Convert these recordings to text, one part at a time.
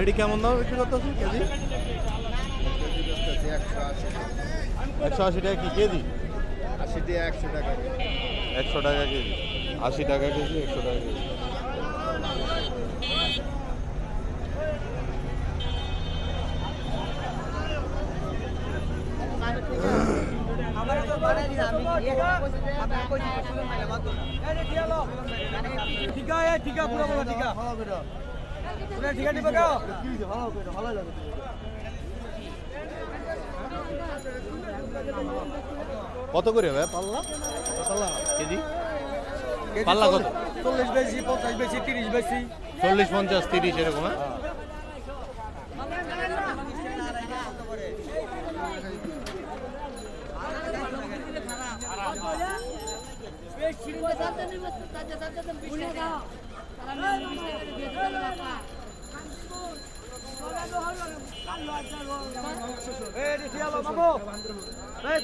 এটি কেমন দাম বিক্রি করতেছেন কেজি একশো আশি একশো আশি টাকা কি কেজি আশি দিয়ে একশো টাকা একশো টাকা কেজি আশি টাকা কেজি একশো টাকা কেজি ঠিকা ঠিকা পুরো ঠিকা পুরো কত করে হবে পাল্লা? পাল্লা কেজি পাল্লা কত? চল্লিশ বেশি পঞ্চাশ বেশি তিরিশ বেশি। চল্লিশ পঞ্চাশ তিরিশ এরকম হ্যাঁ?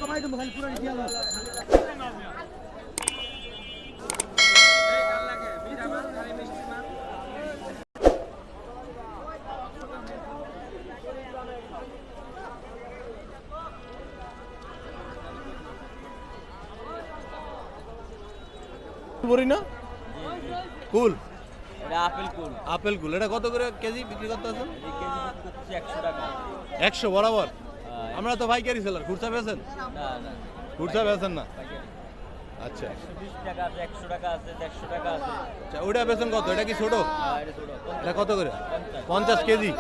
কমাই তুমি খালি পুরো ঠিকা লো বলি না? কুল। এটা আপেল কুল। আপেল কুল। এটা কত করে কেজি বিক্রি করতে আছেন? একশো টাকা। একশো বরাবর? আমরা তো পাইকারি সেলার খুচরা বেছেন না না খুচরা বেছেন না? আচ্ছা। টাকা আছে একশো টাকা আছে দেড়শো টাকা আছে। আচ্ছা ওটা বেছেন কত? এটা কি ছোট? আর এটা কত করে? পঞ্চাশ। কেজি?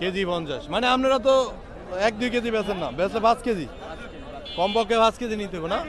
কেজি পঞ্চাশ। মানে আপনারা তো এক দুই কেজি বেছেন না? কেজি পাঁচ কেজি। কমপক্ষে পাঁচ কেজি নিতে হবে না?